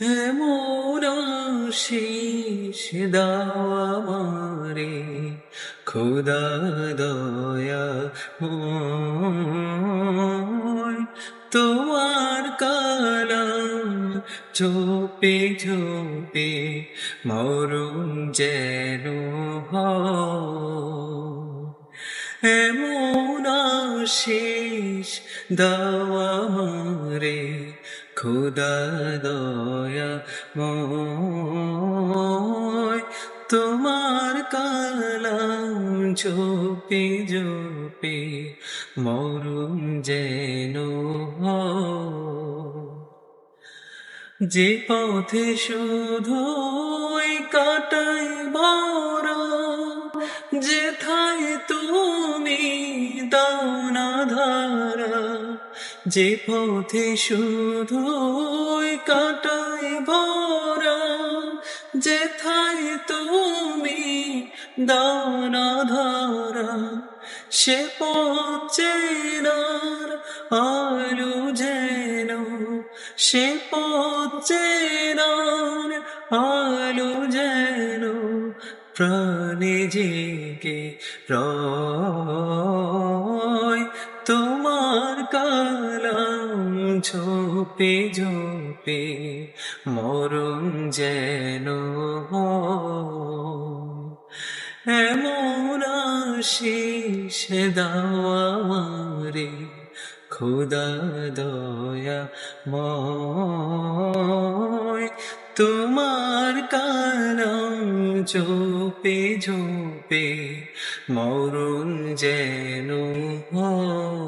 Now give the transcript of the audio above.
এমন শীষ দামারে খুদা দয়া তোমার কালাম চোপে চোপে মরুন যেন এমন আশিস দাওয়া মারে খুদা দয়া তোমার কালাম চোপে জোপে মরুম যেন। যে পথে শুধু কাটাই ভরা, যেথায় তুমি ধারা যে পথে শুধু কাটাই ভরা, যেথায় তুমি দানা ধারা সে পচেনার আলু যেন, সে পচেনার আলু যেন, প্রাণে জেগে রয় তোমার কালাম ঝোপে ঝোপে মরণ যেন। এমন আশিস দাওয়ারে খুদা দয়া ময় তোমার কালাম চোপে ঝোপে মরুন যেন হয়